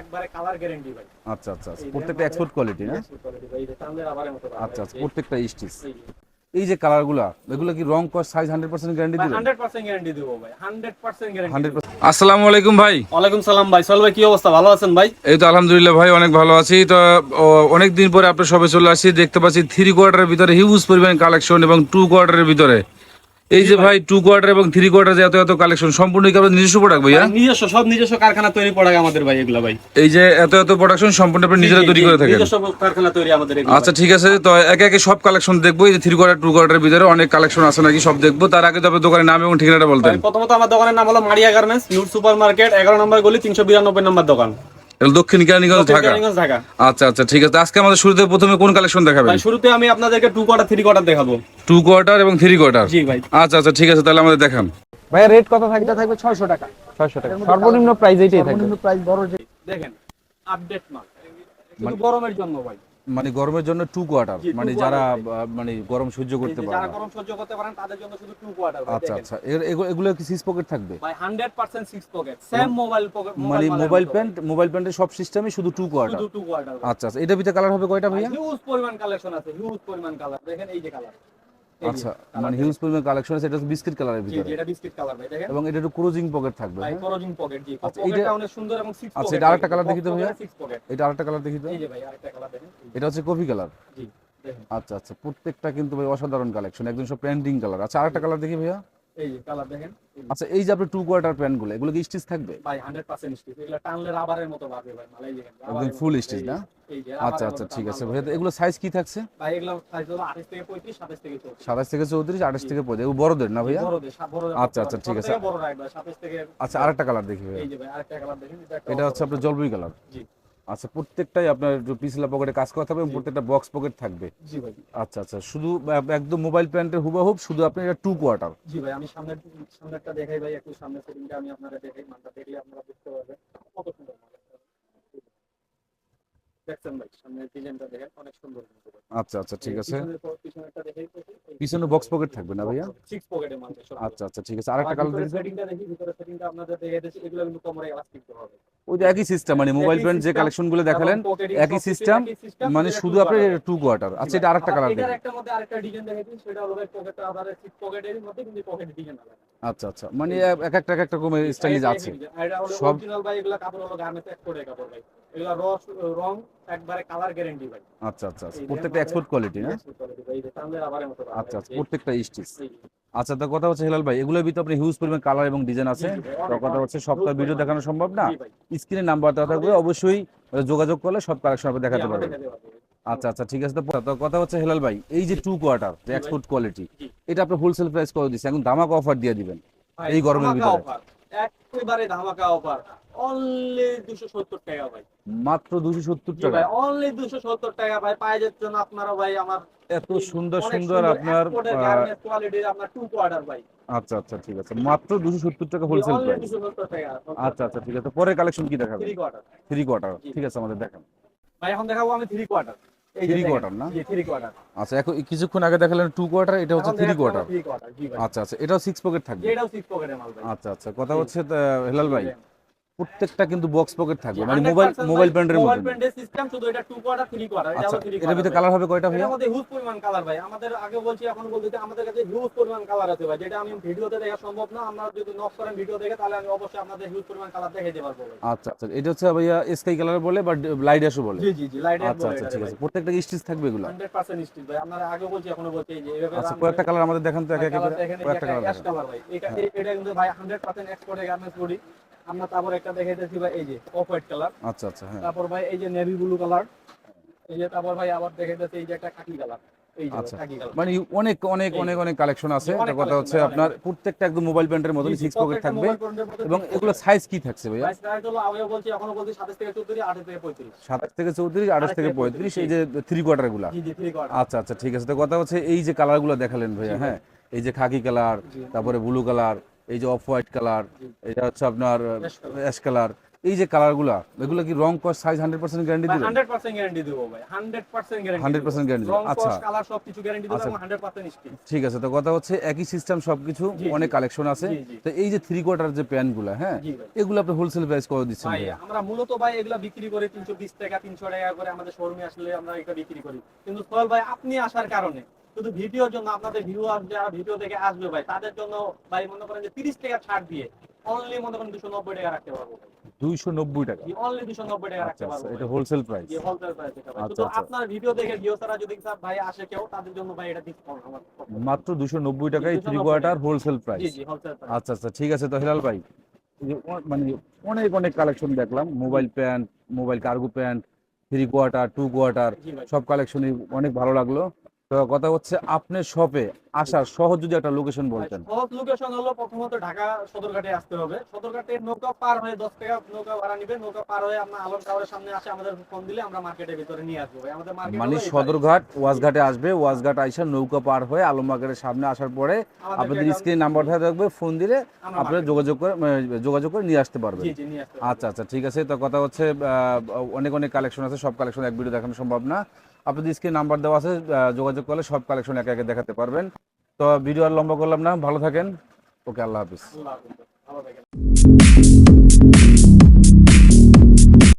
একবারে colour guarantee ভাই। আচ্ছা আচ্ছা আচ্ছা। প্রত্যেকটা এক্সপোর্ট কোয়ালিটি না? Export quality ভাই, এই যে মতো আচ্ছা আচ্ছা প্রত্যেকটা স্টিচ এই যে কালারগুলা এগুলো কি রং কস সাইজ হান্ড্রেড পার্সেন্ট গ্যারান্টি দিবেন হান্ড্রেড পার্সেন্ট গ্যারান্টি দেবো ভাই হান্ড্রেড পার্সেন্ট গ্যারান্টি হান্ড্রেড আসসালামু আলাইকুম ভাই। ওয়ালাইকুম সালাম ভাই সোহেল ভাই কি অবস্থা? ভালো আছেন ভাই? এই তো আলহামদুলিল্লাহ ভাই অনেক ভালো আছি। তো অনেক দিন পরে আপনার সবে চলে আসি দেখতে পাচ্ছি থ্রি কোয়ার্টারের ভিতরে হিউজ পরিমাণ কালেকশন এবং টু কোয়ার্টারের ভিতরে। এই যে ভাই টু কোয়ার্টার এবং থ্রি কোয়ার্টার যে এত এত কালেকশন সম্পূর্ণ কি আপনার নিজস্ব প্রোডাক্ট ভাইয়া? নিজস্ব সব নিজস্ব কারখানা তৈরি পড়ায় আমাদের ভাই এগুলা ভাই। এই যে এত এত প্রোডাকশন সম্পূর্ণ আপনি নিজেরা তৈরি করে থাকেন। নিজস্ব কারখানা তৈরি আমাদের এগুলা আচ্ছা ঠিক আছে তো একে একে সব কালেকশন দেখব এই যে থ্রি কোয়ার্টার টু কোয়ার্টারের ভিতরে অনেক কালেকশন আছে নাকি সব দেখব। তার আগে তো আপনার দোকানের নাম এবং ঠিকানাটা বলতেন। ভাই, প্রথমত আমার দোকানের নাম হলো মারিয়া গার্মেন্টস নিউজ সুপার মার্কেট এগারো নম্বর গলি তিনশো বিরানব্বই নম্বর দোকান। দক্ষিণ কেরানীগঞ্জ ঢাকা। আচ্ছা আচ্ছা ঠিক আছে। আজকে আমাদের শুরুতে প্রথমে কোন কালেকশন দেখাবেন? শুরুতে আমি আপনাদেরকে টু কোয়ার্টার থ্রি কোয়ার্টার দেখাবো। টু কোয়ার্টার এবং থ্রি কোয়ার্টার জি ভাই। আচ্ছা আচ্ছা ঠিক আছে তাহলে আমাদের দেখান। ভাইয়া রেট কত থাকবে? এটা থাকবে ছয়শো টাকা। ছয়শো টাকা। সর্বনিম্ন প্রাইস এইটাই থাকবে। সর্বনিম্ন প্রাইস বড় দেখেন আপডেট মাল। শুধু গরমের জন্য ভাই। মানে গরমের জন্য টু কোয়ার্টার মানে যারা মানে গরম সহ্য করতে পারে যারা গরম সহ্য করতে পারেন তাদের জন্য শুধু টু কোয়ার্টার আচ্ছা আচ্ছা। এগুলো কি সিক্স পকেট থাকবে? ভাই hundred percent six pocket same mobile pocket মানে মোবাইল প্যান্ট মোবাইল প্যান্টের সব সিস্টেমই শুধু টু কোয়ার্টার শুধু টু কোয়ার্টার আচ্ছা আচ্ছা। এটা ভিতরে কালার হবে কয়টা ভাইয়া? হিউজ পরিমাণ কালেকশন আছে হিউজ পরিমাণ কালার দেখেন এই যে কালার আচ্ছা মানে হিউজ পরিমাণ কালেকশন আছে এটা বিস্কিট কালারের ভিতরে জি, এটা বিস্কিট কালার ভাই দেখেন। এবং এটা একটু ক্রোজিং পকেট থাকবে ভাই হ্যাঁ? পকেট জি আচ্ছা, পকেটটা এইটা- অনেক সুন্দর এবং সিক্স আচ্ছা, এটা আরেকটা কালার দেখি তো ভাইয়া। এটা আরেকটা কালার দেখি তো এই যে ভাই আরেকটা কালার দেখেন এটা হচ্ছে কফি কালার জি আচ্ছা আচ্ছা প্রত্যেকটা কিন্তু ভাই অসাধারণ কালেকশন একদম সব প্যান্টিং কালার আচ্ছা আরেকটা কালার দেখি ভাইয়া। এই যে কালার দেখেন আচ্ছা এই যে আপনি টু কোয়ার্টার প্যান্টগুলো এগুলো কি স্টিচ থাকবে? ভাই 100% স্টিচ এগুলা টানলে রাবারের মতো ভাবে ভাই মালাই দেখেন একদম ফুল স্টিচ না? আচ্ছা আচ্ছা ঠিক আছে এগুলো সাইজ কি থাকছে? ভাই এগুলা সাইজ হলো 28 থেকে 35 27 থেকে 34 সাতাশ থেকে চৌত্রিশ আঠাশ থেকে পঁচিশ এগুলো বড়দের না ভাইয়া? বড়দের বড়দের আচ্ছা, আচ্ছা, ঠিক আছে। বড় রাখবে 27 থেকে আচ্ছা আরেকটা কালার দেখি ভাইয়া। এই যে ভাই আরেকটা কালার দেখেন এটা এটা হচ্ছে আপনার জলপাই কালার জি। আচ্ছা প্রত্যেকটাই আপনার পিছলা পকেটে কাজ করা থাকবে এবং প্রত্যেকটা বক্স পকেট থাকবে। জি ভাই। আচ্ছা আচ্ছা শুধু একদম মোবাইল প্যান্টের হুবাহুব শুধু আপনি এটা টু কোয়ার্টার জি ভাই আমি সামনের সামনেরটা দেখাই ভাই একটু সামনের সেটিংটা আমি আপনারা দেখাই মানটা দেখলে আপনারা বুঝতে পারবেন। কত সুন্দর দেখছেন ভাই সামনের ডিজাইনটা দেখেন অনেক সুন্দর আচ্ছা আচ্ছা ঠিক আছে। পিছনের পিছনেরটা দেখাই পিছনে বক্স পকেট থাকবে না ভাইয়া? সিক্স পকেটে সব আচ্ছা আচ্ছা ঠিক আছে। আরেকটা কালার দেখি সেটিংটা দেখি ভিতরে সেটিংটা আপনাদের দেখে দিয়েছি এগুলো কিন্তু কোমরে এলাস্টিক হবে। ওই একই সিস্টেম মানে মোবাইল প্যান্ট যে কালেকশনগুলো দেখালেন একই system, মানে শুধু আপনার টু কোয়ার্টার আচ্ছা এটা আরেকটা কালার এটার দেখি। একটা মধ্যে আরেকটা ডিজাইন দেখাই সেটা হলো পকেটটা আবার সিক্স পকেটের মধ্যে কিন্তু পকেট ডিজাইন আচ্ছা আচ্ছা মানে এক একটা এক একটা স্টাইলিশ আছে সব- অরিজিনাল ভাই এগুলা কাপড় হলো গার্মেন্টস কাপড় ভাই। এগুলা রং একবারে কালার গ্যারান্টি ভাই। আচ্ছা আচ্ছা আচ্ছা প্রত্যেকটা এক্সপোর্ট কোয়ালিটি না? আচ্ছা আচ্ছা প্রত্যেকটা স্টিচ আচ্ছা তো কথা হচ্ছে হেলাল ভাই এগুলোর ভিতরে আপনি হিউজ পরিমাণ কালার এবং ডিজাইন আছে তো কথা হচ্ছে সপ্তাহ ভিডিও দেখানো সম্ভব না স্ক্রিনে নাম্বার দেওয়া থাকবে অবশ্যই যোগাযোগ করলে সব কালেকশন আপনি দেখাতে পারবেন। আচ্ছা আচ্ছা ঠিক আছে তো তো কথা হচ্ছে হেলাল ভাই এই যে টু কোয়ার্টার যে এক্সপোর্ট কোয়ালিটি এটা আপনি হোলসেল প্রাইস করে দিচ্ছেন এখন দামাক অফার দিয়ে দিবেন এই গরমের ভিতরে। একেবারে ধামাকা অফার অনলি দুশো সত্তর টাকা ভাই। মাত্র দুশো সত্তর জি টাকা? ভাই অনলি দুশো সত্তর টাকা ভাই পায়ে যাচ্ছেন আপনারা ভাই আমার এত সুন্দর সুন্দর আপনার কোয়ালিটির আপনার টু কোয়ার্টার ভাই। আচ্ছা আচ্ছা ঠিক আছে। মাত্র দুশো সত্তর টাকা হোলসেল প্রাইস আচ্ছা আচ্ছা ঠিক আছে। পরের কালেকশন কি দেখাবেন? থ্রি কোয়ার্টার থ্রি কোয়ার্টার ঠিক আছে আমাদের দেখান। ভাই এখন দেখাবো আমি থ্রি কোয়ার্টার Three না? থ্রি কোয়ার্টার আচ্ছা এখন কিছুক্ষণ আগে দেখালেন টু কোয়ার্টার এটা হচ্ছে থ্রি কোয়ার্টার থ্রি আচ্ছা আচ্ছা এটাও সিক্স পকেট থাকবে। এটাও সিক্স পকেটের মাল আচ্ছা আচ্ছা কথা হচ্ছে হেলাল ভাই। প্রত্যেকটা কিন্তু বক্স পকেট থাকবে। মানে 100% মোবাইল ভাই, মোবাইল প্যান্টের মোবাইল মতো প্যান্টের সিস্টেম শুধু এটা টু কোয়ার্টার থ্রি কোয়ার্টার এটা আচ্ছা হলো থ্রি এটার ভিতরে কালার হবে কয়টা এটার মধ্যে হিউজ পরিমাণ কালার ভাই। আমাদের আগে বলছি এখন বলতে আমাদের কাছে হিউজ পরিমাণ কালার আছে ভাই। যেটা আমি ভিডিওতে দেখা সম্ভব না। আমরা যদি নক করেন ভিডিও দেখে তাহলে আমি অবশ্যই আপনাদের হিউজ পরিমাণ কালার দেখাইতে পারব ভাই আচ্ছা আচ্ছা এটা হচ্ছে ভাইয়া স্কাই কালার বলে বা লাইট অ্যাশও বলে? জি জি জি লাইট আচ্ছা আচ্ছা ঠিক আছে। প্রত্যেকটা স্টিচ থাকবে এগুলো? হান্ড্রেড পার্সেন্ট স্টিল ভাই। আপনারা আগে বলছি এখন বলছি এই যে এভাবে আচ্ছা রান কয়েকটা কালার আমাদের দেখান তো একে একে করে। কয়েকটা কালার অ্যাশ ভাই। এটা এটা কিন্তু ভাই হান্ড্রেড পার্সেন্ট এক্সপোর্টের গার্মেন্টস বডি আমরা তারপর একটা দেখাইতেছি ভাই এই যে অফ হোয়াইট কালার আচ্ছা আচ্ছা হ্যাঁ। তারপর ভাই এই যে নেভি ব্লু কালার এই যে তারপর ভাই আবার দেখাইতেছি এই যে একটা খাকি কালার আচ্ছা। মানে অনেক অনেক অনেক অনেক কালেকশন আছে। একটা কথা হচ্ছে আপনার প্রত্যেকটা একদম মোবাইল প্যান্টের মতন সিক্স পকেট থাকবে। এবং এগুলো সাইজ কি থাকছে ভাইয়া? প্রাইস প্রাইস হলো আমিও বলছি এখনও বলছি 27 থেকে 34 28 থেকে 35 সাতাশ থেকে চৌত্রিশ আঠাশ থেকে পঁয়ত্রিশ এই যে থ্রি কোয়ার্টারগুলা আচ্ছা আচ্ছা ঠিক আছে। তো কথা হচ্ছে এই যে কালারগুলো দেখালেন ভাইয়া হ্যাঁ। এই যে খাকি কালার তারপরে ব্লু কালার এই যে অফ হোয়াইট কালার এটা হচ্ছে আপনার অ্যাশ কালার এই যে কালারগুলা এগুলো কি রং কস সাইজ হান্ড্রেড পার্সেন্ট গ্যারান্টি ভাই দিবেন 100% গ্যারান্টি দেবো ভাই 100% গ্যারান্টি 100% guarantee রং আচ্ছা। কালার সবকিছু গ্যারান্টি দেবো আচ্ছা। এবং 100% স্টিল ঠিক আছে তো কথা হচ্ছে একই সিস্টেম সবকিছু জি, জি। অনেক কালেকশন আছে। তো এই যে থ্রি কোয়ার্টার যে প্যান্টগুলো হ্যাঁ এগুলো আপনি হোলসেল প্রাইস করে দিচ্ছেন ভাই আমরা মূলত ভাই এগুলা বিক্রি করে 320 টাকা 300 টাকা করে আমাদের শোরুমে আসলে আমরা এটা বিক্রি করি কিন্তু সোহেল ভাই আপনি আসার কারণে শুধু ভিডিওর জন্য আপনাদের ভিউয়ার যারা ভিডিও দেখে আসবে ভাই তাদের জন্য ভাই মনে করেন যে 30 টাকা ছাড় দিয়ে অনলি মনে করেন 290 টাকা রাখতে পারব। দুইশো নব্বই টাকা। অনলি 290 টাকা আচ্ছা রাখতে আচ্ছা পারব এটা হোলসেল প্রাইস হোলসেল প্রাইস এটা আচ্ছা, আচ্ছা। আপনার ভিডিও দেখে ভিউ যদি স্যার ভাই আসে কেউ তাদের জন্য ভাই এটা ডিসকাউন্ট আমার পক্ষ থেকে। মাত্র দুশো নব্বই টাকায় থ্রি কোয়ার্টার হোলসেল প্রাইস আচ্ছা আচ্ছা ঠিক আছে তো হেলাল ভাই। মানে অনেক অনেক কালেকশন দেখলাম। Mobile pant mobile cargo pant three quarter two quarter সব কালেকশনই অনেক ভালো লাগল। তো কথা হচ্ছে আপনার শপে আসার সহজ যদি একটা লোকেশন বলতেন। সহজ লোকেশন হলো প্রথমত ঢাকা সদরঘাটে আসতে হবে। সদরঘাটে নৌকা পার হয়ে দশ টাকা নৌকা ভাড়া নিবে। নৌকা পার হয়ে আপনার আলম টাওয়ারের সামনে আসে আমাদের ফোন দিলে আমরা মার্কেটের ভিতরে নিয়ে আসব। আমাদের মার্কেট মানে সদরঘাট ওয়াজঘাটে আসবে। ওয়াজঘাট আইসা নৌকা পার হয়ে আলমবাগের সামনে আসার পরে আপনাদের স্ক্রিন নাম্বার থাকবে। ফোন দিলে আপনারা যোগাযোগ করে মানে যোগাযোগ করে নিয়ে আসতে পারবেন। জি জি নিয়ে আসতে আচ্ছা আচ্ছা ঠিক আছে। তো কথা হচ্ছে আহ, অনেক অনেক কালেকশন আছে। সব কালেকশন এক ভিডিও দেখানো সম্ভব না। আপনাদের স্ক্রিন নাম্বার দেওয়া আছে যোগাযোগ করলে সব কালেকশন একে একে দেখাতে পারবেন। তো ভিডিও আর লম্বা করলাম না, ভালো থাকেন। ওকে, আল্লাহ হাফিজ।